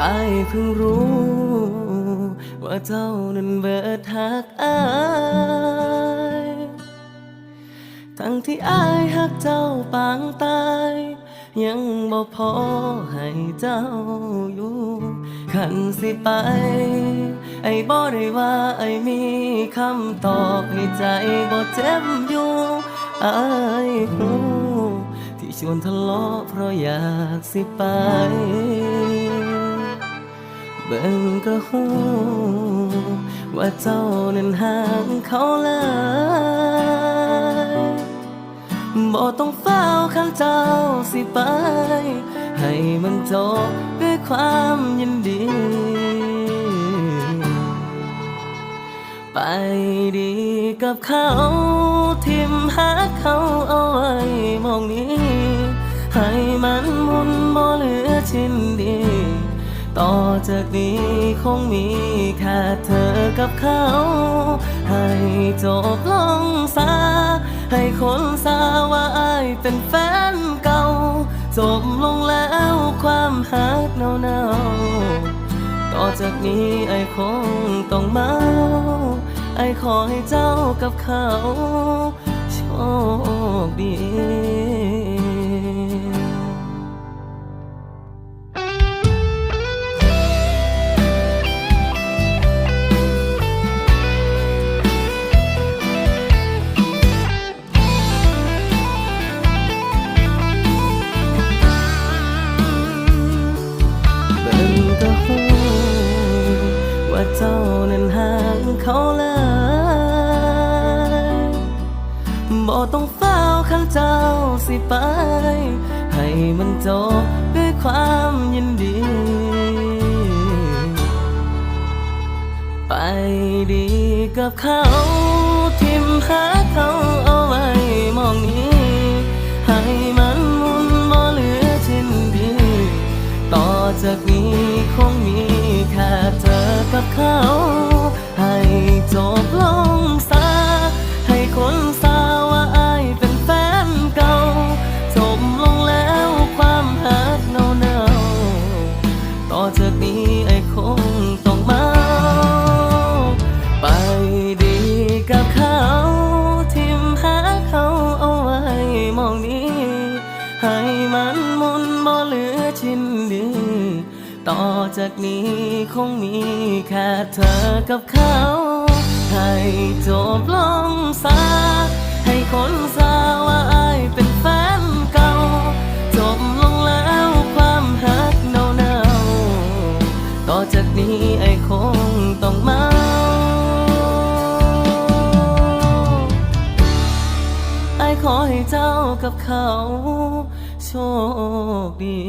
อายเพิ่งรู้ ว่าเจ้านั้นเบิดหักอาย ทั้งที่อายหักเจ้าปางตาย ยังบ่พอให้เจ้าอยู่ขันสิไป ไอ้บ่ได้ว่าไอ้มีคำตอบให้ใจบ่เจ็บอยู่อายหูที่ชวนทะเลาะเพราะอยากสิไป เบิ่งก็หูว่าเจ้านั้นห่างเขาเลยบ่ต้องเฝ้าข้างเจ้าสิไป ให้มันจบด้วยความยินดี ไปดีกับเขาทิมหาเขาเอาไว้มองนี้ ให้มันมุนบ่เหลือชิ้น ต่อจากนี้คงมีแค่เธอกับเขา ให้จบลงซาให้คนซาว่าอายเป็นแฟนเก่า จบลงแล้วความหักเนาๆต่อจากนี้ไอคงต้องเมาไอขอให้เจ้ากับเขา โชคดี เจ้านั้นห่างเขาเลยบ่ต้องเฝ้าข้างเจ้าสิไป ให้มันจบด้วยความยินดี ไปดีกับเขาทิมหาเขาเอาไว้มองนี้ ให้มันมุนบ่เหลือชิ้นดี ต่อจากนี้คงมี กับเขา ให้จบลงซาให้คนซาว่าอายเป็นแฟนเก่า จบลงแล้วความหักเนาๆต่อจากนี้ไอ้คงต้องเมา ไปดีกับเขาทิมหาเขาเอาไว้มองนี้ ให้มันหมุนบ่เหลือชิ้นดี ต่อจากนี้คงมีแค่เธอกับเขา ให้จบลงซาให้คนซาว่าอายเป็นแฟนเก่า จบลงแล้วความหักเนาๆต่อจากนี้ไอคงต้องเมาไอขอให้เจ้ากับเขา โชคดี